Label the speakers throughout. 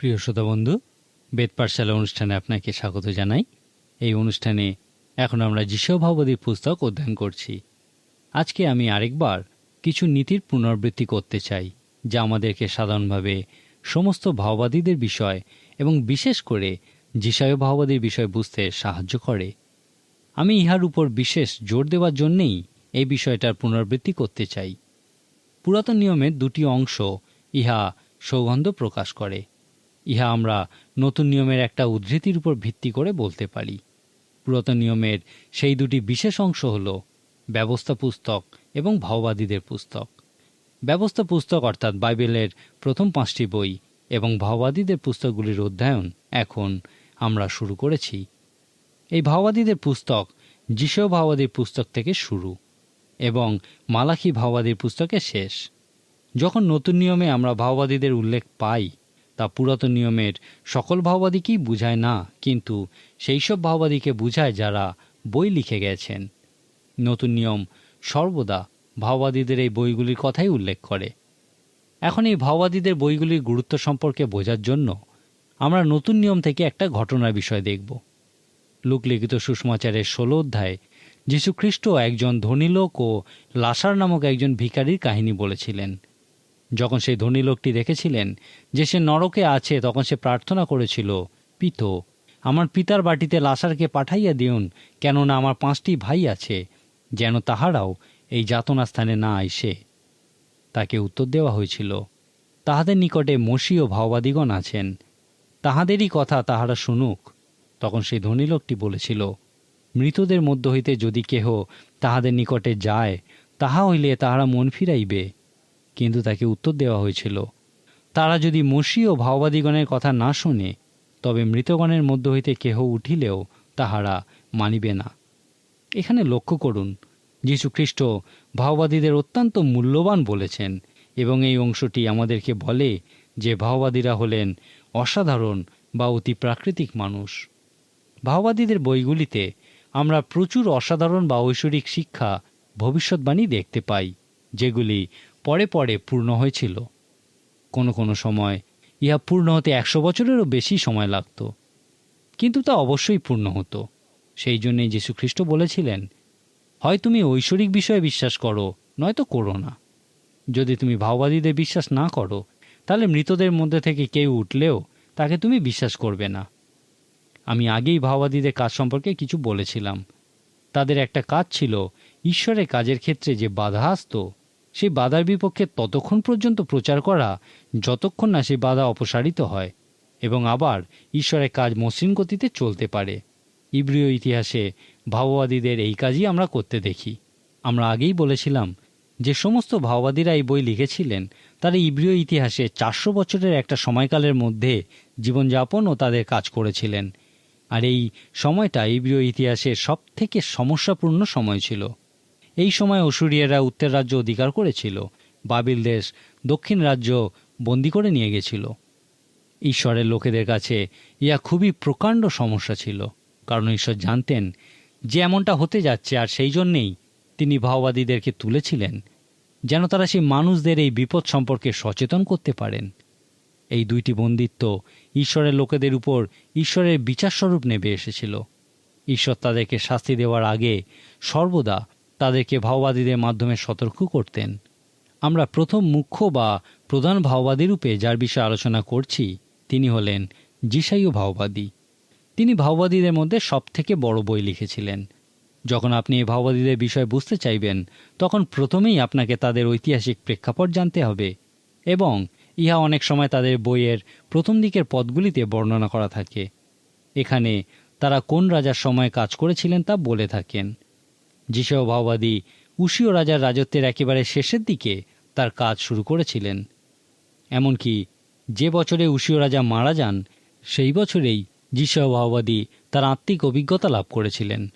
Speaker 1: প্রিয় শ্রোতা বন্ধু, বেদ পাঠশালা অনুষ্ঠানে আপনাকে স্বাগত জানাই। এই অনুষ্ঠানে এখন আমরা যিশু ভাববাদীর পুস্তক অধ্যয়ন করছি। আজকে আমি আরেকবার কিছু নীতির পুনরাবৃত্তি করতে চাই, যা আমাদেরকে সাধারণভাবে সমস্ত ভাওবাদীদের বিষয় এবং বিশেষ করে যিশায় ভাওবাদীর বিষয় বুঝতে সাহায্য করে। আমি ইহার উপর বিশেষ জোর দেওয়ার জন্যেই এই বিষয়টার পুনরাবৃত্তি করতে চাই। পুরাতন নিয়মের দুটি অংশ ইহা সৌগন্ধ প্রকাশ করে। ইহা আমরা নতুন নিয়মের একটা উদ্ধৃতির উপর ভিত্তি করে বলতে পারি। পুরাতন নিয়মের সেই দুটি বিশেষ অংশ হল ব্যবস্থা পুস্তক এবং ভাওবাদীদের পুস্তক। ব্যবস্থা পুস্তক অর্থাৎ বাইবেলের প্রথম পাঁচটি বই এবং ভাওবাদীদের পুস্তকগুলির অধ্যয়ন এখন আমরা শুরু করেছি। এই ভাওবাদীদের পুস্তক যিশো ভাওবাদীর পুস্তক থেকে শুরু এবং মালাখি ভাওবাদীর পুস্তকে শেষ। যখন নতুন নিয়মে আমরা ভাওবাদীদের উল্লেখ পাই তা পুরাতন নিয়মের সকল ভাওবাদীকেই বুঝায় না, কিন্তু সেই সব ভাওবাদীকে বুঝায় যারা বই লিখে গেছেন। নতুন নিয়ম সর্বদা ভাওবাদীদের এই বইগুলির কথাই উল্লেখ করে। এখন এই ভাওবাদীদের বইগুলির গুরুত্ব সম্পর্কে বোঝার জন্য আমরা নতুন নিয়ম থেকে একটা ঘটনার বিষয় দেখব। লোকলিখিত সুষমাচারের ষোলো অধ্যায় যীশুখ্রিস্ট একজন ধনী লোক ও লাসার নামক একজন ভিখারির কাহিনী বলেছিলেন। যখন সেই ধনী লোকটি দেখেছিলেন যে সে নরকে আছে, তখন সে প্রার্থনা করেছিল, পিত, আমার পিতার বাটিতে লাসারকে পাঠাইয়া দিউন, কেননা আমার পাঁচটি ভাই আছে, যেন তাহারাও এই যাতনা স্থানে না আইসে। তাকে উত্তর দেওয়া হয়েছিল, তাহাদের নিকটে মসি ও ভাওবাদীগণ আছেন, তাহাদেরই কথা তাহারা শুনুক। তখন সেই ধনী লোকটি বলেছিল, মৃতদের মধ্য হইতে যদি কেহ তাহাদের নিকটে যায়, তাহা হইলে তাহারা মন ফিরাইবে। কিন্তু তাকে উত্তর দেওয়া হয়েছিল, তারা যদি মসি ও ভাওবাদীগণের কথা না শোনে, তবে মৃতগণের মধ্য হইতে কেহ উঠিলেও তাহারা মানিবে না। এখানে লক্ষ্য করুন যীশুখ্রিস্ট ভাওবাদীদের অত্যন্ত মূল্যবান বলেছেন এবং এই অংশটি আমাদেরকে বলে যে ভাওবাদীরা হলেন অসাধারণ বা অতি প্রাকৃতিক মানুষ। ভাওবাদীদের বইগুলিতে আমরা প্রচুর অসাধারণ বা ঐশ্বরিক শিক্ষা ভবিষ্যৎবাণী দেখতে পাই, যেগুলি পরে পরে পূর্ণ হয়েছিল। কোনো কোনো সময় ইহা পূর্ণ হতে একশো বছরেরও বেশি সময় লাগত। কিন্তু তা অবশ্যই পূর্ণ হতো। সেই জন্যই যীশুখ্রিস্ট বলেছিলেন, হয় তুমি ঐশ্বরিক বিষয়ে বিশ্বাস করো, নয়তো করো না। যদি তুমি ভাওবাদীদের বিশ্বাস না করো, তাহলে মৃতদের মধ্যে থেকে কেউ উঠলেও তাকে তুমি বিশ্বাস করবে না। আমি আগেই ভাওবাদীদের কাজ সম্পর্কে কিছু বলেছিলাম। তাদের একটা কাজ ছিল, ঈশ্বরের কাজের ক্ষেত্রে যে বাধা আসত সেই বাধার বিপক্ষে ততক্ষণ পর্যন্ত প্রচার করা, যতক্ষণ না সেই বাধা অপসারিত হয় এবং আবার ঈশ্বরের কাজ মসৃণ গতিতে চলতে পারে। ইব্রিয় ইতিহাসে ভাওবাদীদের এই কাজই আমরা করতে দেখি। আমরা আগেই বলেছিলাম যে সমস্ত ভাওবাদীরা এই বই লিখেছিলেন, তারা ইব্রিয় ইতিহাসে চারশো বছরের একটা সময়কালের মধ্যে জীবনযাপন ও তাদের কাজ করেছিলেন। আর এই সময়টা ইব্রিয় ইতিহাসের সব থেকে সমস্যাপূর্ণ সময় ছিল। এই সময় অসুরিয়ারা উত্তর রাজ্য অধিকার করেছিল। বাবিল দেশ দক্ষিণ রাজ্য বন্দি করে নিয়ে গেছিল। ঈশ্বরের লোকেদের কাছে ইয়া খুবই প্রকাণ্ড সমস্যা ছিল, কারণ ঈশ্বর জানতেন যে এমনটা হতে যাচ্ছে আর সেই জন্যেই তিনি ভাওবাদীদেরকে তুলেছিলেন, যেন তারা সেই মানুষদের এই বিপদ সম্পর্কে সচেতন করতে পারেন। এই দুইটি বন্দিত্ব ঈশ্বরের লোকেদের উপর ঈশ্বরের বিচারস্বরূপ নেবে এসেছিল। ঈশ্বর তাদেরকে শাস্তি দেওয়ার আগে সর্বদা তাদেরকে ভাওবাদীদের মাধ্যমে সতর্ক করতেন। আমরা প্রথম মুখ্য বা প্রধান ভাওবাদী রূপে যার বিষয়ে আলোচনা করছি, তিনি হলেন জিসাইও ভাওবাদী। তিনি ভাওবাদীদের মধ্যে সবথেকে বড় বই লিখেছিলেন। যখন আপনি এই ভাওবাদীদের বিষয় বুঝতে চাইবেন, তখন প্রথমেই আপনাকে তাদের ঐতিহাসিক প্রেক্ষাপট জানতে হবে এবং ইহা অনেক সময় তাদের বইয়ের প্রথম দিকের পদগুলিতে বর্ণনা করা থাকে। এখানে তারা কোন রাজার সময় কাজ করেছিলেন তা বলে থাকেন। যিশয় ভাওবাদী উশীয় রাজার রাজত্বের একেবারে শেষের দিকে তার কাজ শুরু করেছিলেন। এমনকি যে বছরে উশীয় রাজা মারা যান, সেই বছরেই যিশয় ভাওবাদী তার আত্মিক অভিজ্ঞতা লাভ করেছিলেন।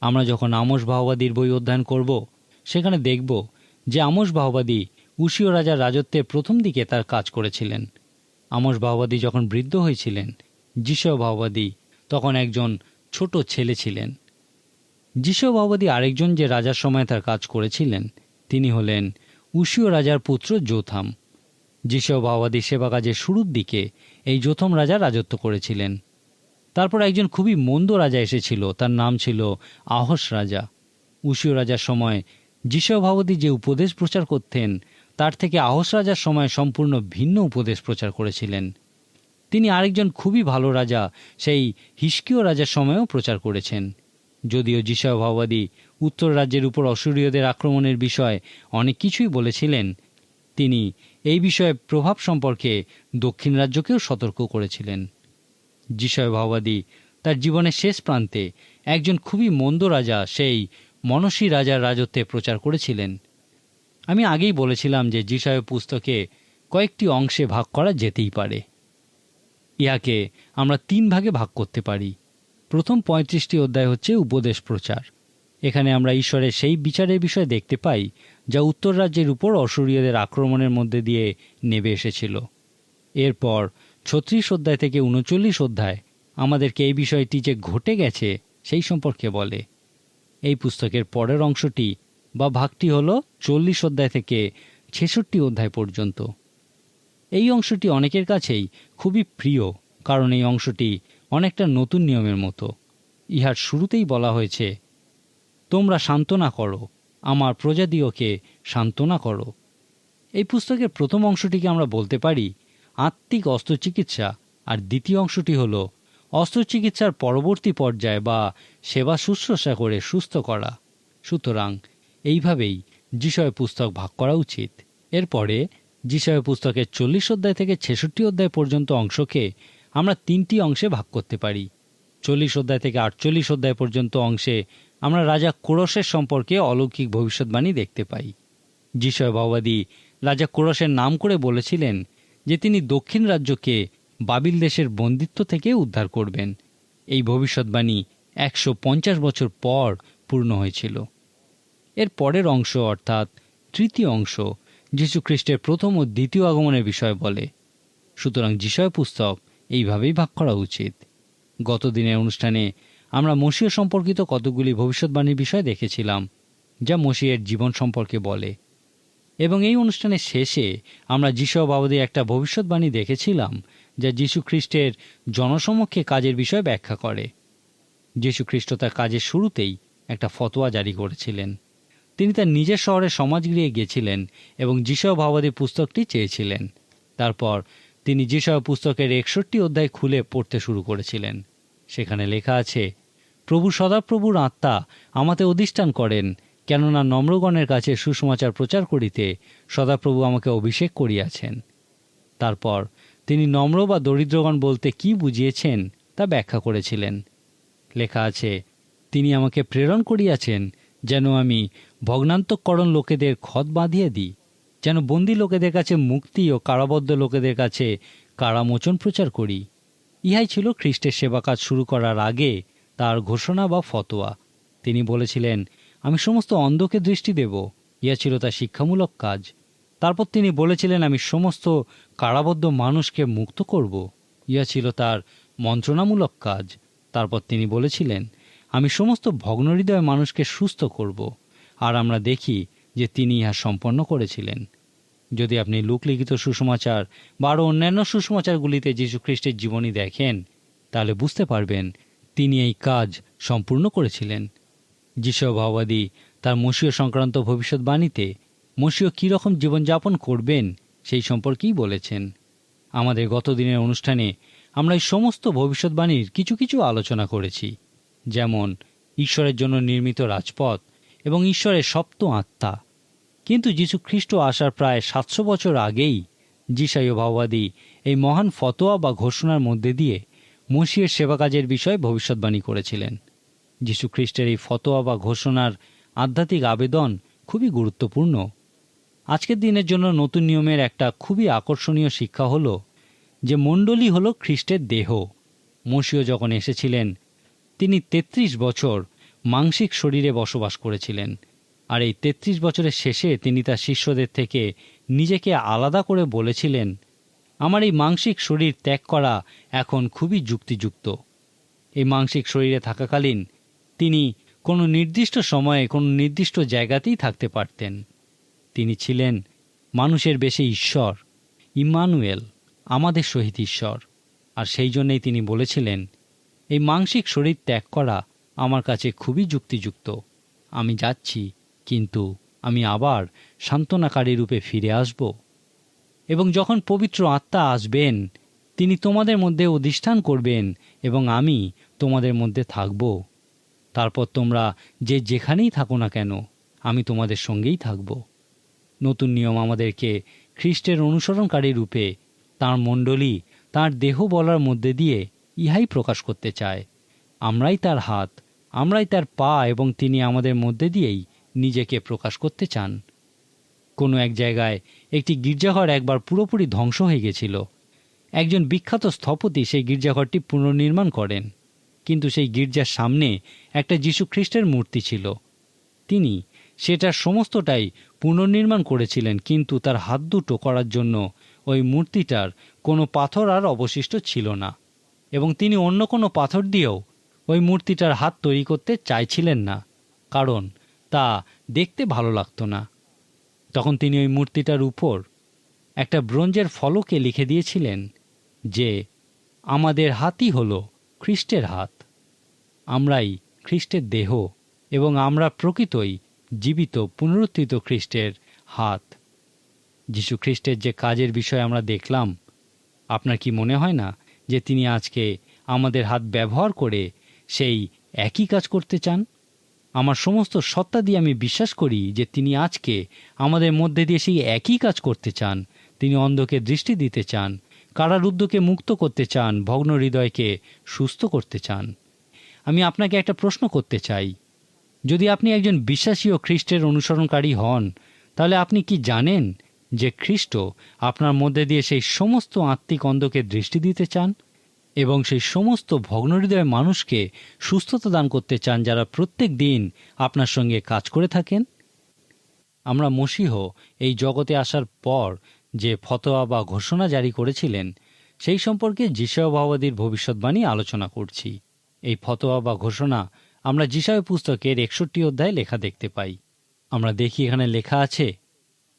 Speaker 1: আমরা যখন আমোস ভাওবাদীর বই অধ্যয়ন করব, সেখানে দেখব যে আমোস ভাওবাদী উশীয় রাজার রাজত্বের প্রথম দিকে তার কাজ করেছিলেন। আমোস ভাওবাদী যখন বৃদ্ধ হয়েছিলেন যিশয় ভাওবাদী তখন একজন ছোট ছেলে ছিলেন। যিশয় ভাওবাদী আরেকজন যে রাজার সময় তার কাজ করেছিলেন, তিনি হলেন উশীয় রাজার পুত্র যোথাম যিশয় ভাওবাদী সেবা কাজের শুরুর দিকে এই যোথম রাজা রাজত্ব করেছিলেন। তারপর একজন খুবই মন্দ রাজা এসেছিল, তার নাম ছিল আহস রাজা। উশীয় রাজার সময় যিশয় ভাবতী যে উপদেশ প্রচার করতেন, তার থেকে আহস রাজার সময় সম্পূর্ণ ভিন্ন উপদেশ প্রচার করেছিলেন। তিনি আরেকজন খুবই ভালো রাজা, সেই হিস্কীয় রাজার সময়ও প্রচার করেছেন। যদিও ভাওবাদী উত্তর রাজ্যের উপর অসুরীয়দের আক্রমণের বিষয়ে অনেক কিছুই বলেছিলেন। তিনি এই বিষয়ে প্রভাব সম্পর্কে দক্ষিণ রাজ্যকেও সতর্ক করেছিলেন। ভাওবাদী তার জীবনের শেষ প্রান্তে একজন খুবই মন্দ রাজা, সেই মনসী রাজার রাজত্বে প্রচার করেছিলেন। আমি আগেই বলেছিলাম যে যিশয় পুস্তকে কয়েকটি অংশে ভাগ করা যেতেই পারে। ইহাকে আমরা তিন ভাগে ভাগ করতে পারি। প্রথম পঁয়ত্রিশটি অধ্যায় হচ্ছে উপদেশ প্রচার। এখানে আমরা ঈশ্বরের সেই বিচারের বিষয় দেখতে পাই, যা উত্তর রাজ্যের উপর অসুরীয়দের আক্রমণের মধ্যে দিয়ে নেবে এসেছিল। এরপর ছত্রিশ অধ্যায় থেকে উনচল্লিশ অধ্যায় আমাদেরকে এই বিষয়টি যে ঘটে গেছে, সেই সম্পর্কে বলে। এই পুস্তকের পরের অংশটি বা ভাগটি হল চল্লিশ অধ্যায় থেকে ছেষট্টি অধ্যায় পর্যন্ত। এই অংশটি অনেকের কাছেই খুবই প্রিয়, কারণ এই অংশটি অনেকটা নতুন নিয়মের মতো। ইহার শুরুতেই বলা হয়েছে, তোমরা সান্ত্বনা করো, আমার প্রজাদিওকে সান্ত্বনা করো। এই পুস্তকের প্রথম অংশটিকে আমরা বলতে পারি, আত্মিক অস্ত্রচিকিৎসা, আর দ্বিতীয় অংশটি হল, অস্ত্রচিকিৎসার পরবর্তী পর্যায় বা সেবা শুশ্রূষা করে সুস্থ করা। সুতরাং, এইভাবেই যিশয় পুস্তক ভাগ করা উচিত। এরপরে, যিশয় পুস্তকের চল্লিশ অধ্যায় থেকে ছেষট্টি অধ্যায় পর্যন্ত অংশকে আমরা তিনটি অংশে ভাগ করতে পারি। চল্লিশ অধ্যায় থেকে আটচল্লিশ অধ্যায় পর্যন্ত অংশে আমরা রাজা কোরসের সম্পর্কে অলৌকিক ভবিষ্যৎবাণী দেখতে পাই। যিশয় ভাওবাদী রাজা কোরসের নাম করে বলেছিলেন যে তিনি দক্ষিণ রাজ্যকে বাবিল দেশের বন্দিত্ব থেকে উদ্ধার করবেন। এই ভবিষ্যৎবাণী একশো পঞ্চাশ বছর পর পূর্ণ হয়েছিল। এর পরের অংশ অর্থাৎ তৃতীয় অংশ যীশুখ্রিস্টের প্রথম ও দ্বিতীয় আগমনের বিষয় বলে। সুতরাং যিশয় পুস্তক এইভাবেই ভাগ করা উচিত। গত দিনের অনুষ্ঠানে আমরা মসিহ সম্পর্কিত কতগুলি ভবিষ্যৎবাণীর বিষয় দেখেছিলাম, যা মসিহের জীবন সম্পর্কে বলে। এবং এই অনুষ্ঠানের শেষে আমরা যিশু বাবদে একটা ভবিষ্যৎবাণী দেখেছিলাম, যা যীশু খ্রিস্টের জনসমক্ষে কাজের বিষয় ব্যাখ্যা করে। যীশু খ্রিস্ট তার কাজের শুরুতেই একটা ফতোয়া জারি করেছিলেন। তিনি তার নিজের শহরে সমাজগৃহে গিয়েছিলেন এবং যিশয় ভাবাদী পুস্তকটি চেয়েছিলেন। তারপর তিনি যেসব পুস্তকের একষট্টি অধ্যায় খুলে পড়তে শুরু করেছিলেন। সেখানে লেখা আছে, প্রভু সদাপ্রভুর আত্মা আমাতে অধিষ্ঠান করেন, কেননা নম্রগণের কাছে সুসমাচার প্রচার করিতে সদাপ্রভু আমাকে অভিষেক করিয়াছেন। তারপর তিনি নম্র বা দরিদ্রগণ বলতে কি বুঝিয়েছেন তা ব্যাখ্যা করেছিলেন। লেখা আছে, তিনি আমাকে প্রেরণ করিয়াছেন, যেন আমি ভগ্নান্তকরণ লোকেদের খত বাঁধিয়ে দিই। যেন বন্দি লোকেদের কাছে মুক্তি ও কারাবদ্ধ লোকেদের কাছে কারামোচন প্রচার করি। ইহাই ছিল খ্রিস্টের সেবা কাজ শুরু করার আগে তার ঘোষণা বা ফতোয়া। তিনি বলেছিলেন, আমি সমস্ত অন্ধকে দৃষ্টি দেব ইয়া ছিল তার শিক্ষামূলক কাজ। তারপর তিনি বলেছিলেন, আমি সমস্ত কারাবদ্ধ মানুষকে মুক্ত করব ইয়া ছিল তার মন্ত্রণামূলক কাজ। তারপর তিনি বলেছিলেন, আমি সমস্ত ভগ্নহৃদয় মানুষকে সুস্থ করব, আর আমরা দেখি যে তিনি ইহা সম্পন্ন করেছিলেন। যদি আপনি লোকলিখিত সুসমাচার বা আরও অন্যান্য সুসমাচারগুলিতে খ্রিস্টের জীবনী দেখেন, তাহলে বুঝতে পারবেন তিনি এই কাজ সম্পূর্ণ করেছিলেন। যিশু ভাওবাদী তার মসীয় সংক্রান্ত ভবিষ্যৎবাণীতে মসীয় কীরকম জীবনযাপন করবেন সেই সম্পর্কেই বলেছেন। আমাদের গত দিনের অনুষ্ঠানে আমরা এই সমস্ত ভবিষ্যৎবাণীর কিছু কিছু আলোচনা করেছি, যেমন ঈশ্বরের জন্য নির্মিত রাজপথ এবং ঈশ্বরের সপ্ত আত্মা। কিন্তু যীশু খ্রিস্ট আসার প্রায় সাতশো বছর আগেই যিশাই ভাওবাদী এই মহান ফতোয়া বা ঘোষণার মধ্যে দিয়ে মসিয়ের সেবা কাজের বিষয়ে ভবিষ্যৎবাণী করেছিলেন। যীশু খ্রিস্টের এই ফতোয়া বা ঘোষণার আধ্যাত্মিক আবেদন খুবই গুরুত্বপূর্ণ। আজকের দিনের জন্য নতুন নিয়মের একটা খুবই আকর্ষণীয় শিক্ষা হলো যে মণ্ডলী হলো খ্রিস্টের দেহ। মসিও যখন এসেছিলেন, তিনি ৩৩ বছর মাংসিক শরীরে বসবাস করেছিলেন। আর এই ৩৩ বছরের শেষে তিনি তার শিষ্যদের থেকে নিজেকে আলাদা করে বলেছিলেন, আমার এই মাংসিক শরীর ত্যাগ করা এখন খুবই যুক্তিযুক্ত। এই মাংসিক শরীরে থাকাকালীন তিনি কোনো নির্দিষ্ট সময়ে কোনো নির্দিষ্ট জায়গাতেই থাকতে পারতেন। তিনি ছিলেন মানুষের বেশি ঈশ্বর, ইমানুয়েল, আমাদের সহিত ঈশ্বর। আর সেই জন্যেই তিনি বলেছিলেন, এই মাংসিক শরীর ত্যাগ করা আমার কাছে খুবই যুক্তিযুক্ত। আমি যাচ্ছি কিন্তু আমি আবার সান্ত্বনাকারী রূপে ফিরে আসব। এবং যখন পবিত্র আত্মা আসবেন, তিনি তোমাদের মধ্যে অধিষ্ঠান করবেন এবং আমি তোমাদের মধ্যে থাকব। তারপর তোমরা যে যেখানেই থাকো না কেন, আমি তোমাদের সঙ্গেই থাকব। নতুন নিয়ম আমাদেরকে খ্রিস্টের অনুসরণকারী রূপে তাঁর মণ্ডলী, তাঁর দেহ বলার মধ্যে দিয়ে ইহাই প্রকাশ করতে চায়। আমরাই তার হাত, আমরাই তার পা এবং তিনি আমাদের মধ্যে দিয়েই নিজেকে প্রকাশ করতে চান। কোনো এক জায়গায় একটি গির্জাঘর একবার পুরোপুরি ধ্বংস হয়ে গেছিল। একজন বিখ্যাত স্থপতি সেই গির্জাঘরটি পুনর্নির্মাণ করেন, কিন্তু সেই গির্জার সামনে একটা যীশু খ্রিস্টের মূর্তি ছিল। তিনি সেটার সমস্তটাই পুনর্নির্মাণ করেছিলেন, কিন্তু তার হাত দুটো করার জন্য ওই মূর্তিটার কোনো পাথর আর অবশিষ্ট ছিল না এবং তিনি অন্য কোনো পাথর দিয়েও ওই মূর্তিটার হাত তৈরি করতে চাইছিলেন না। কারণ তা দেখতে ভালো লাগতো না। তখন তিনি ওই মূর্তিটার উপর একটা ব্রোঞ্জের ফলকে লিখে দিয়েছিলেন যে, আমাদের হাতই হল খ্রিস্টের হাত। আমরাই খ্রিস্টের দেহ এবং আমরা প্রকৃতই জীবিত, পুনরুত্থিত খ্রিস্টের হাত। যীশু খ্রিস্টের যে কাজের বিষয়ে আমরা দেখলাম, আপনার কি মনে হয় না যে তিনি আজকে আমাদের হাত ব্যবহার করে সেই একই কাজ করতে চান? আমার সমস্ত সত্তা দিয়ে আমি বিশ্বাস করি যে তিনি আজকে আমাদের মধ্যে দিয়ে সেই একই কাজ করতে চান। তিনি অন্ধকে দৃষ্টি দিতে চান, কারারুদ্ধকে মুক্ত করতে চান, ভগ্ন হৃদয়কে সুস্থ করতে চান। আমি আপনাকে একটা প্রশ্ন করতে চাই। যদি আপনি একজন বিশ্বাসী ও খ্রিস্টের অনুসরণকারী হন, তাহলে আপনি কি জানেন যে খ্রিস্ট আপনার মধ্যে দিয়ে সেই সমস্ত আত্মিক অন্ধকে দৃষ্টি দিতে চান? এবং সেই সমস্ত ভগ্নহৃদয় মানুষকে সুস্থতা দান করতে চান যারা প্রত্যেক দিন আপনার সঙ্গে কাজ করে থাকেন। আমরা মসিহ এই জগতে আসার পর যে ফতোয়া বা ঘোষণা জারি করেছিলেন, সেই সম্পর্কে যিশয়ভাবাদীর ভবিষ্যৎবাণী আলোচনা করছি। এই ফতোয়া বা ঘোষণা আমরা যিশয় পুস্তকের একষট্টি অধ্যায়ে লেখা দেখতে পাই। আমরা দেখি এখানে লেখা আছে,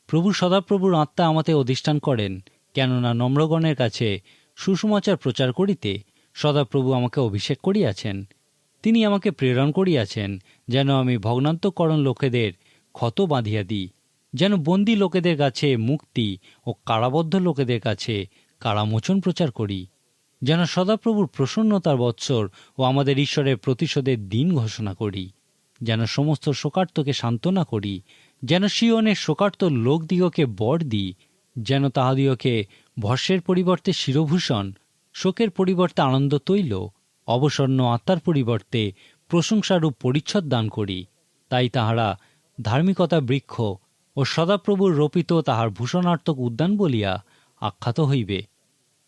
Speaker 1: প্রভু সদাপ্রভুর আত্মা আমাতে অধিষ্ঠান করেন, কেননা নম্রগণের কাছে সুসমাচার প্রচার করিতে সদাপ্রভু আমাকে অভিষেক করিয়াছেন। তিনি আমাকে প্রেরণ করিয়াছেন, যেন আমি ভগ্নান্তকরণ লোকেদের ক্ষত বাঁধিয়া দিই, যেন বন্দি লোকেদের কাছে মুক্তি ও কারাবদ্ধ লোকেদের কাছে কারামোচন প্রচার করি, যেন সদাপ্রভুর প্রসন্নতার বৎসর ও আমাদের ঈশ্বরের প্রতিশোধের দিন ঘোষণা করি, যেন সমস্ত শোকার্তকে সান্ত্বনা করি, যেন শিওনের শোকার্ত লোকদিগকে বর দিই, যেন তাহাদিওকে ভস্যের পরিবর্তে শিরভূষণ, শোকের পরিবর্তে আনন্দ তৈল অবসন্ন আত্মার পরিবর্তে প্রশংসারূপ পরিচ্ছদ দান করি। তাই তাহারা ধার্মিকতা বৃক্ষ ও সদাপ্রভুর রোপিত তাহার ভূষণার্থক উদ্যান বলিয়া আখ্যাত হইবে।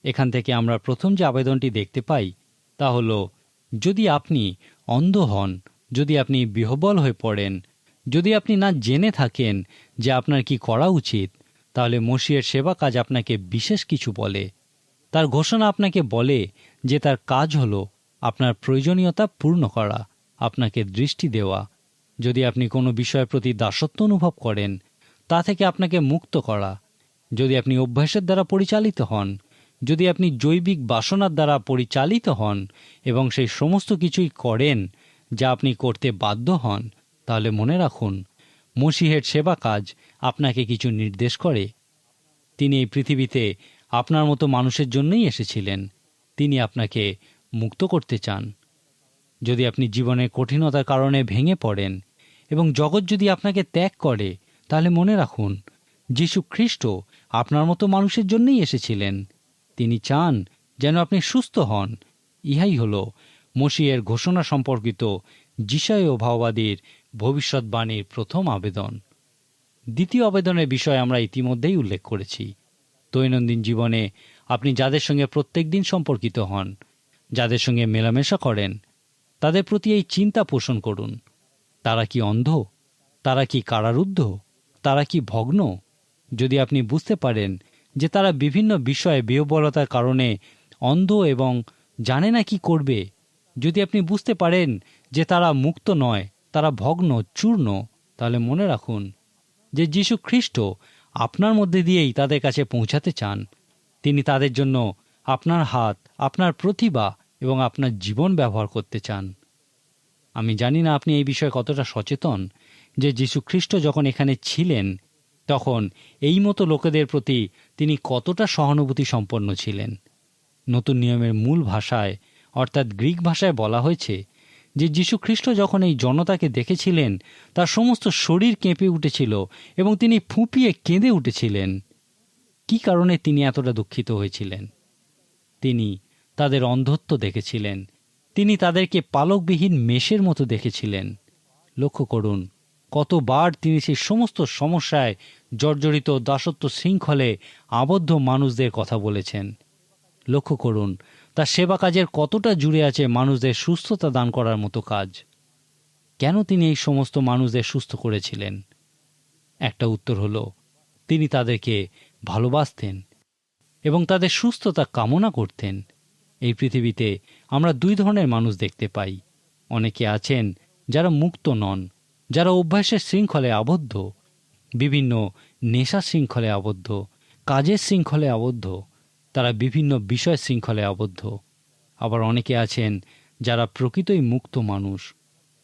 Speaker 1: এখান থেকে আমরা প্রথম যে আবেদনটি দেখতে পাই, তা হল, যদি আপনি অন্ধ হন, যদি আপনি বিহবল হয়ে পড়েন, যদি আপনি না জেনে থাকেন যে আপনার কি করা উচিত তাহলে মসিয়ের সেবা কাজ আপনাকে বিশেষ কিছু বলে। তার ঘোষণা আপনাকে বলে যে তার কাজ হল আপনার প্রয়োজনীয়তা পূর্ণ করা, আপনাকে দৃষ্টি দেওয়া। যদি আপনি কোনো বিষয়ের প্রতি দাসত্ব অনুভব করেন, তা থেকে আপনাকে মুক্ত করা। যদি আপনি অভ্যাসের দ্বারা পরিচালিত হন, যদি আপনি জৈবিক বাসনার দ্বারা পরিচালিত হন এবং সেই সমস্ত কিছুই করেন যা আপনি করতে বাধ্য হন, তাহলে মনে রাখুন, মসিহের সেবা কাজ আপনাকে কিছু নির্দেশ করে। তিনি এই পৃথিবীতে আপনার মতো মানুষের জন্যই এসেছিলেন। তিনি আপনাকে মুক্ত করতে চান। যদি আপনি জীবনের কঠিনতার কারণে ভেঙে পড়েন এবং জগৎ যদি আপনাকে ত্যাগ করে, তাহলে মনে রাখুন, যীশু খ্রিস্ট আপনার মতো মানুষের জন্যই এসেছিলেন। তিনি চান যেন আপনি সুস্থ হন। ইহাই হল মসিয়ের ঘোষণা সম্পর্কিত ও ভাওবাদীর ভবিষ্যৎবাণীর প্রথম আবেদন। দ্বিতীয় আবেদনের বিষয় আমরা ইতিমধ্যেই উল্লেখ করেছি। দৈনন্দিন জীবনে আপনি যাদের সঙ্গে প্রত্যেক দিন সম্পর্কিত হন, যাদের সঙ্গে মেলামেশা করেন, তাদের প্রতি এই চিন্তা পোষণ করুন। তারা কি অন্ধ? তারা কি কারারুদ্ধ? তারা কি ভগ্ন? যদি আপনি বুঝতে পারেন যে তারা বিভিন্ন বিষয়ে বিহবলতার কারণে অন্ধ এবং জানে না কি করবে, যদি আপনি বুঝতে পারেন যে তারা মুক্ত নয়, তারা ভগ্ন, চূর্ণ, তাহলে মনে রাখুন যে যীশু খ্রিস্ট আপনার মধ্যে দিয়েই তাদের কাছে পৌঁছাতে চান, তিনি তাদের জন্য আপনার হাত, আপনার প্রতিভা এবং আপনার জীবন ব্যবহার করতে চান। আমি জানি না আপনি এই বিষয়ে কতটা সচেতন যে যীশু খ্রিস্ট যখন এখানে ছিলেন, তখন এই মতো লোকেদের প্রতি তিনি কতটা সহানুভূতি সম্পন্ন ছিলেন। নতুন নিয়মের মূল ভাষায়, অর্থাৎ গ্রিক ভাষায় বলা হয়েছে যে যীশু খ্রিস্ট যখন এই জনতাকে দেখেছিলেন, তার সমস্ত শরীর কেঁপে উঠেছিল এবং তিনি ফুঁপিয়ে কেঁদে উঠেছিলেন। কি কারণে তিনি এতটা দুঃখিত হয়েছিলেন? তিনি তাদের অন্ধত্ব দেখেছিলেন। তিনি তাদেরকে পালকবিহীন মেষের মতো দেখেছিলেন। লক্ষ্য করুন, কতবার তিনি সেই সমস্ত সমস্যায় জর্জরিত দাসত্ব শৃঙ্খলে আবদ্ধ মানুষদের কথা বলেছেন। লক্ষ্য করুন তার সেবা কাজের কতটা জুড়ে আছে মানুষদের সুস্থতা দান করার মতো কাজ? কেন তিনি এই সমস্ত মানুষদের সুস্থ করেছিলেন? একটা উত্তর হলো, তিনি তাদেরকে ভালোবাসতেন এবং তাদের সুস্থতা কামনা করতেন। এই পৃথিবীতে আমরা দুই ধরনের মানুষ দেখতে পাই। অনেকে আছেন যারা মুক্ত নন, যারা অভ্যাসের শৃঙ্খলে আবদ্ধ, বিভিন্ন নেশা শৃঙ্খলে আবদ্ধ, কাজের শৃঙ্খলে আবদ্ধ তারা বিভিন্ন বিষয় শৃঙ্খলে আবদ্ধ। আবার অনেকে আছেন যারা প্রকৃতই মুক্ত মানুষ।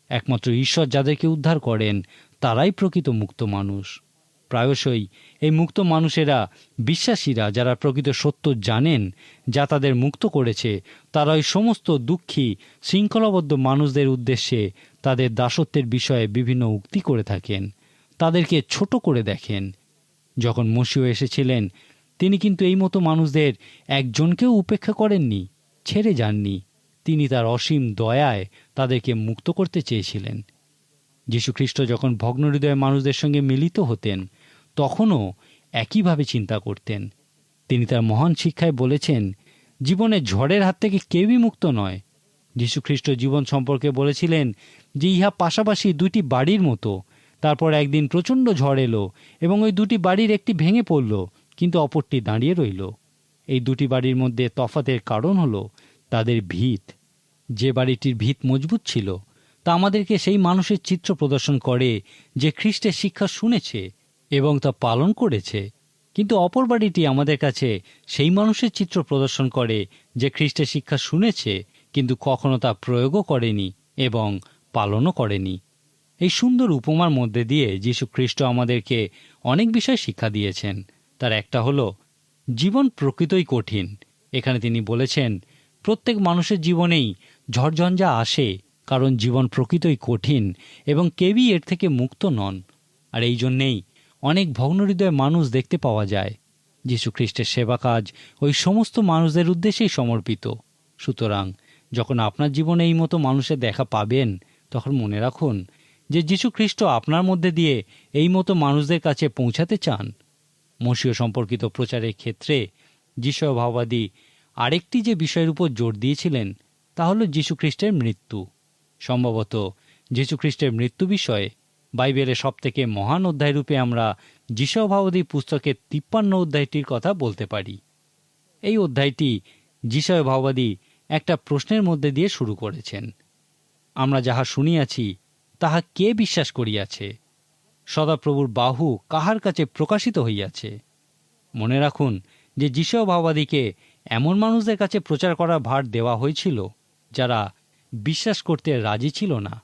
Speaker 1: একমাত্র ঈশ্বর যাদেরকে উদ্ধার করেন, তারাই প্রকৃত মুক্ত মানুষ। প্রায়শই এই মুক্ত মানুষেরা বিশ্বাসীরা যারা প্রকৃত সত্য জানেন, যা তাদের মুক্ত করেছে তারা ওই সমস্ত দুঃখী, শৃঙ্খলাবদ্ধ মানুষদের উদ্দেশ্যে তাদের দাসত্বের বিষয়ে বিভিন্ন উক্তি করে থাকেন। তাদেরকে ছোট করে দেখেন। যখন মসিও এসেছিলেন তিনি কিন্তু এই মতো মানুষদের একজনকেও উপেক্ষা করেননি, ছেড়ে যাননি। তিনি তার অসীম দয়ায় তাদেরকে মুক্ত করতে চেয়েছিলেন। যীশুখ্রিস্ট যখন ভগ্ন হৃদয় মানুষদের সঙ্গে মিলিত হতেন, তখনও একইভাবে চিন্তা করতেন। তিনি তার মহান শিক্ষায় বলেছেন, জীবনে ঝড়ের হাত থেকে কেউই মুক্ত নয়। যীশুখ্রিস্ট জীবন সম্পর্কে বলেছিলেন যে ইহা পাশাপাশি দুটি বাড়ির মতো। তারপর একদিন প্রচণ্ড ঝড় এলো এবং ওই দুটি বাড়ির একটি ভেঙে পড়ল। কিন্তু অপরটি দাঁড়িয়ে রইল। এই দুটি বাড়ির মধ্যে তফাতের কারণ হলো তাদের ভিত। যে বাড়িটির ভিত মজবুত ছিল, তা আমাদেরকে সেই মানুষের চিত্র প্রদর্শন করে যে খ্রিস্টের শিক্ষা শুনেছে এবং তা পালন করেছে। কিন্তু অপর বাড়িটি আমাদের কাছে সেই মানুষের চিত্র প্রদর্শন করে যে খ্রিস্টের শিক্ষা শুনেছে, কিন্তু কখনো তা প্রয়োগও করেনি এবং পালনও করেনি। এই সুন্দর উপমার মধ্যে দিয়ে যীশু খ্রিস্ট আমাদেরকে অনেক বিষয় শিক্ষা দিয়েছেন। তার একটা হলো, জীবন প্রকৃতই কঠিন। এখানে তিনি বলেছেন, প্রত্যেক মানুষের জীবনেই ঝড়ঝঞ্ঝা আসে, কারণ জীবন প্রকৃতই কঠিন এবং কেউই এর থেকে মুক্ত নন। আর এই জন্যেই অনেক ভগ্নহৃদয় মানুষ দেখতে পাওয়া যায়। খ্রিস্টের সেবা কাজ ওই সমস্ত মানুষদের উদ্দেশ্যেই সমর্পিত। সুতরাং যখন আপনার জীবনে এই মতো মানুষের দেখা পাবেন, তখন মনে রাখুন যে যীশু খ্রিস্ট আপনার মধ্যে দিয়ে এই মতো মানুষদের কাছে পৌঁছাতে চান। মসীয় সম্পর্কিত প্রচারের ক্ষেত্রে যিশু ভাওবাদী আরেকটি যে বিষয়ের উপর জোর দিয়েছিলেন, তা হল যীশুখ্রিস্টের মৃত্যু। সম্ভবত যীশুখ্রিস্টের মৃত্যু বিষয়ে বাইবেলের সবথেকে মহান অধ্যায় রূপে আমরা যিশভাবদী পুস্তকের তিপ্পান্ন অধ্যায়টির কথা বলতে পারি। এই অধ্যায়টি যিশয় ভাওবাদী একটা প্রশ্নের মধ্যে দিয়ে শুরু করেছেন। আমরা যাহা শুনিয়াছি, তাহা কে বিশ্বাস করিয়াছে? সদাপ্রভুর বাহু কাহার কাছে প্রকাশিত হইয়াছে? মনে রাখুন যে যিশয় ভাওবাদীকে এমন মানুষদের কাছে প্রচার করার ভার দেওয়া হয়েছিল, যারা বিশ্বাস করতে রাজি ছিল না।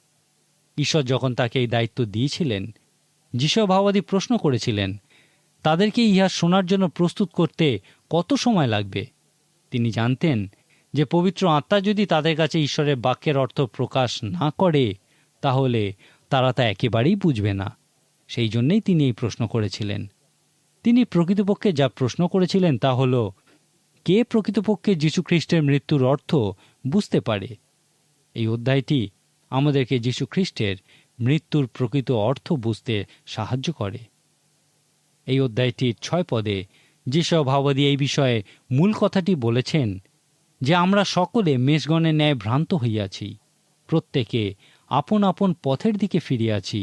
Speaker 1: ঈশ্বর যখন তাকে এই দায়িত্ব দিয়েছিলেন যিশয় ভাওবাদী প্রশ্ন করেছিলেন, তাদেরকে ইহা শোনার জন্য প্রস্তুত করতে কত সময় লাগবে? তিনি জানতেন যে পবিত্র আত্মা যদি তাদের কাছে ঈশ্বরের বাক্যের অর্থ প্রকাশ না করে, তাহলে তারা তা একেবারেই বুঝবে না। সেই জন্যেই তিনি এই প্রশ্ন করেছিলেন। তিনি প্রকৃতপক্ষে যা প্রশ্ন করেছিলেন তা হল, কে প্রকৃতপক্ষে যীশুখ্রিস্টের মৃত্যুর অর্থ বুঝতে পারে? এই অধ্যায়টি আমাদেরকে যীশুখ্রিস্টের মৃত্যুর প্রকৃত অর্থ বুঝতে সাহায্য করে। এই অধ্যায়টির ছয় পদে যেসব ভাবাদী এই বিষয়ে মূল কথাটি বলেছেন যে আমরা সকলে মেষগণের ন্যায় ভ্রান্ত হইয়াছি, প্রত্যেকে আপন আপন পথের দিকে ফিরিয়াছি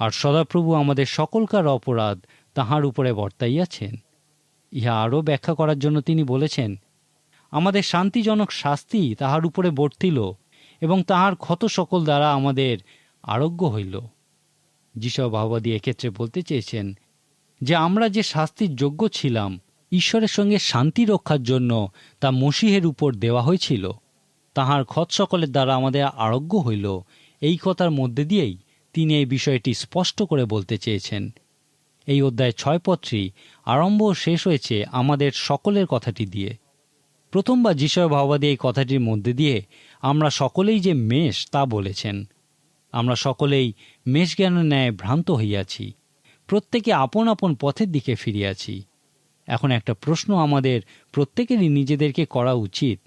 Speaker 1: আর সদাপ্রভু আমাদের সকলকার অপরাধ তাহার উপরে বর্তাইয়াছেন। ইহা আরও ব্যাখ্যা করার জন্য তিনি বলেছেন, আমাদের শান্তিজনক শাস্তি তাহার উপরে বর্তিল এবং তাহার ক্ষত সকল দ্বারা আমাদের আরোগ্য হইল। যিশব ভাবাদী এক্ষেত্রে বলতে চেয়েছেন যে, আমরা যে শাস্তির যোগ্য ছিলাম, ঈশ্বরের সঙ্গে শান্তি রক্ষার জন্য তা মসিহের উপর দেওয়া হয়েছিল। তাহার ক্ষত সকলের দ্বারা আমাদের আরোগ্য হইল। এই কথার মধ্যে দিয়েই তিনি এই বিষয়টি স্পষ্ট করে বলতে চেয়েছেন। এই অধ্যায় ছয় পত্রী আরম্ভ শেষ হয়েছে আমাদের সকলের কথাটি দিয়ে। প্রথমবার যিশয় ভাওবাদী এই কথাটির মধ্যে দিয়ে আমরা সকলেই যে মেষ তা বলেছেন। আমরা সকলেই মেষ জ্ঞানের ন্যায় ভ্রান্ত হইয়াছি। প্রত্যেকে আপন আপন পথের দিকে ফিরিয়াছি। এখন একটা প্রশ্ন আমাদের প্রত্যেকেরই নিজেদেরকে করা উচিত।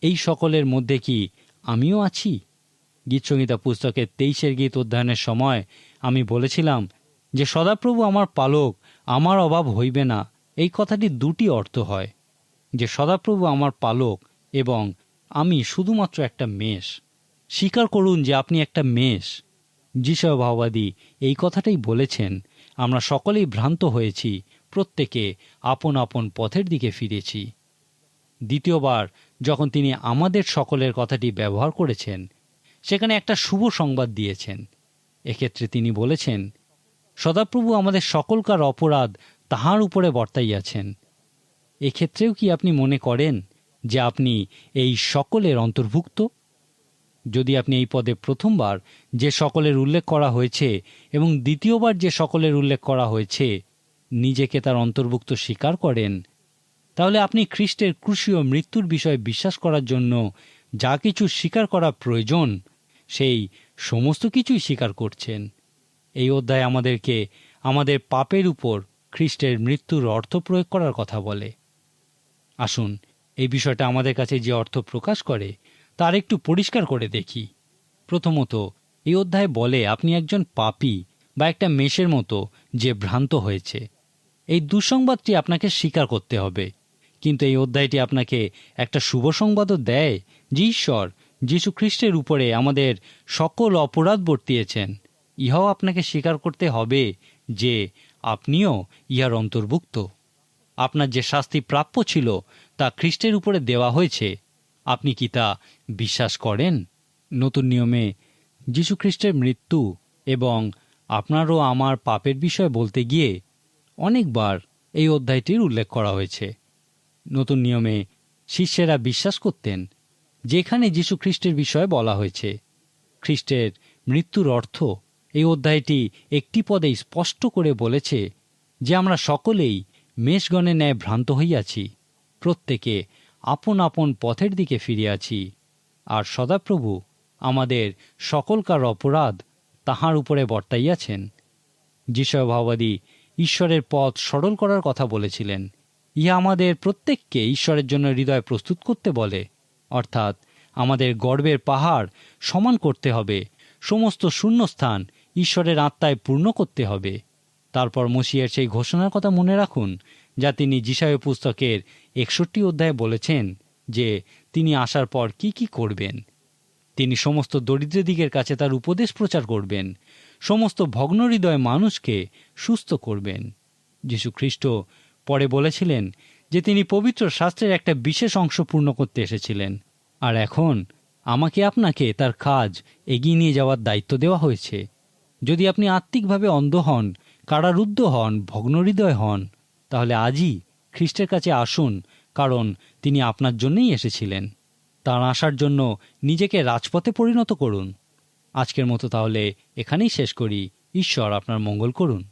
Speaker 1: এই সকলের মধ্যে কি আমিও আছি? গীতসংহিতা পুস্তকের তেইশের গীত অধ্যয়নের সময় আমি বলেছিলাম যে, সদাপ্রভু আমার পালক, আমার অভাব হইবে না। এই কথাটি দুটি অর্থ হয়। যে, সদাপ্রভু আমার পালক এবং আমি শুধুমাত্র একটা মেষ। স্বীকার করুন যে, আপনি একটা মেষ। যিশয় ভাওবাদী এই কথাটাই বলেছেন, আমরা সকলেই ভ্রান্ত হয়েছি, প্রত্যেকে আপন আপন পথের দিকে ফিরেছি। দ্বিতীয়বার, যখন তিনি আমাদের সকলের কথাটি ব্যবহার করেছেন সেখানে একটা শুভ সংবাদ দিয়েছেন। এক্ষেত্রে তিনি বলেছেন, সদাপ্রভু আমাদের সকলকার অপরাধ তাহার উপরে বর্তাইয়াছেন। এক্ষেত্রেও কি আপনি মনে করেন যে আপনি এই সকলের অন্তর্ভুক্ত? যদি আপনি এই পদে প্রথমবার যে সকলের উল্লেখ করা হয়েছে এবং দ্বিতীয়বার যে সকলের উল্লেখ করা হয়েছে নিজেকে তার অন্তর্ভুক্ত স্বীকার করেন, তাহলে আপনি খ্রিস্টের ক্রুশি ও মৃত্যুর বিষয়ে বিশ্বাস করার জন্য যা কিছু স্বীকার করা প্রয়োজন সেই সমস্ত কিছুই স্বীকার করছেন। এই অধ্যায় আমাদেরকে আমাদের পাপের উপর খ্রিস্টের মৃত্যুর অর্থ প্রয়োগ করার কথা বলে। আসুন, এই বিষয়টা আমাদের কাছে যে অর্থ প্রকাশ করে, তার একটু পরিষ্কার করে দেখি। প্রথমত, এই অধ্যায় বলে আপনি একজন পাপী বা একটা মেষের মতো যে ভ্রান্ত হয়েছে। এই দুঃসংবাদটি আপনাকে স্বীকার করতে হবে। কিন্তু এই অধ্যায়টি আপনাকে একটা শুভ সংবাদও দেয় যে ঈশ্বর খ্রিস্টের উপরে আমাদের সকল অপরাধ বর্তিয়েছেন। ইহাও আপনাকে স্বীকার করতে হবে যে আপনিও ইহার অন্তর্ভুক্ত। আপনার যে শাস্তি প্রাপ্য ছিল, তা খ্রিস্টের উপরে দেওয়া হয়েছে। আপনি কি তা বিশ্বাস করেন? নতুন নিয়মে যীশু খ্রিস্টের মৃত্যু এবং আপনারও আমার পাপের বিষয় বলতে গিয়ে অনেকবার এই অধ্যায়টির উল্লেখ করা হয়েছে। নতুন নিয়মে, শিষ্যেরা বিশ্বাস করতেন যেখানে যীশু খ্রিস্টের বিষয়ে বলা হয়েছে। খ্রিস্টের মৃত্যুর অর্থ এই অধ্যায়টি একটি পদেই স্পষ্ট করে বলেছে যে আমরা সকলেই মেষগণের ন্যায় ভ্রান্ত হইয়াছি, প্রত্যেকে আপন আপন পথের দিকে ফিরিয়াছি, আর সদাপ্রভু আমাদের সকলকার অপরাধ তাহার উপরে বর্তাইয়াছেন। যিশয় ভাওবাদী ঈশ্বরের পথ সরল করার কথা বলেছিলেন, ইহা আমাদের প্রত্যেককে ঈশ্বরের জন্য হৃদয় প্রস্তুত করতে বলে। অর্থাৎ আমাদের গর্বের পাহাড় সমান করতে হবে, সমস্ত শূন্যস্থান ঈশ্বরের আত্মায় পূর্ণ করতে হবে। তারপর মসিয়ের সেই ঘোষণার কথা মনে রাখুন, যা তিনি যিশায় পুস্তকের একষট্টি অধ্যায়ে বলেছেন যে তিনি আসার পর কি কি করবেন। তিনি সমস্ত দরিদ্রদিগের কাছে তার উপদেশ প্রচার করবেন, সমস্ত ভগ্ন হৃদয় মানুষকে সুস্থ করবেন। যীশু খ্রিস্ট পরে বলেছিলেন যে তিনি পবিত্র শাস্ত্রের একটা বিশেষ অংশ পূর্ণ করতে এসেছিলেন। আর এখন আমাকে আপনাকে তার কাজ এগিয়ে নিয়ে যাওয়ার দায়িত্ব দেওয়া হয়েছে। যদি আপনি আত্মিকভাবে অন্ধ হন, কারারুদ্ধ হন, ভগ্নহৃদয় হন, তাহলে আজই খ্রিস্টের কাছে আসুন, কারণ তিনি আপনার জন্যই এসেছিলেন। তার আসার জন্য নিজেকে রাজপথে পরিণত করুন। আজকের মতো তাহলে এখানেই শেষ করি। ঈশ্বর আপনার মঙ্গল করুন।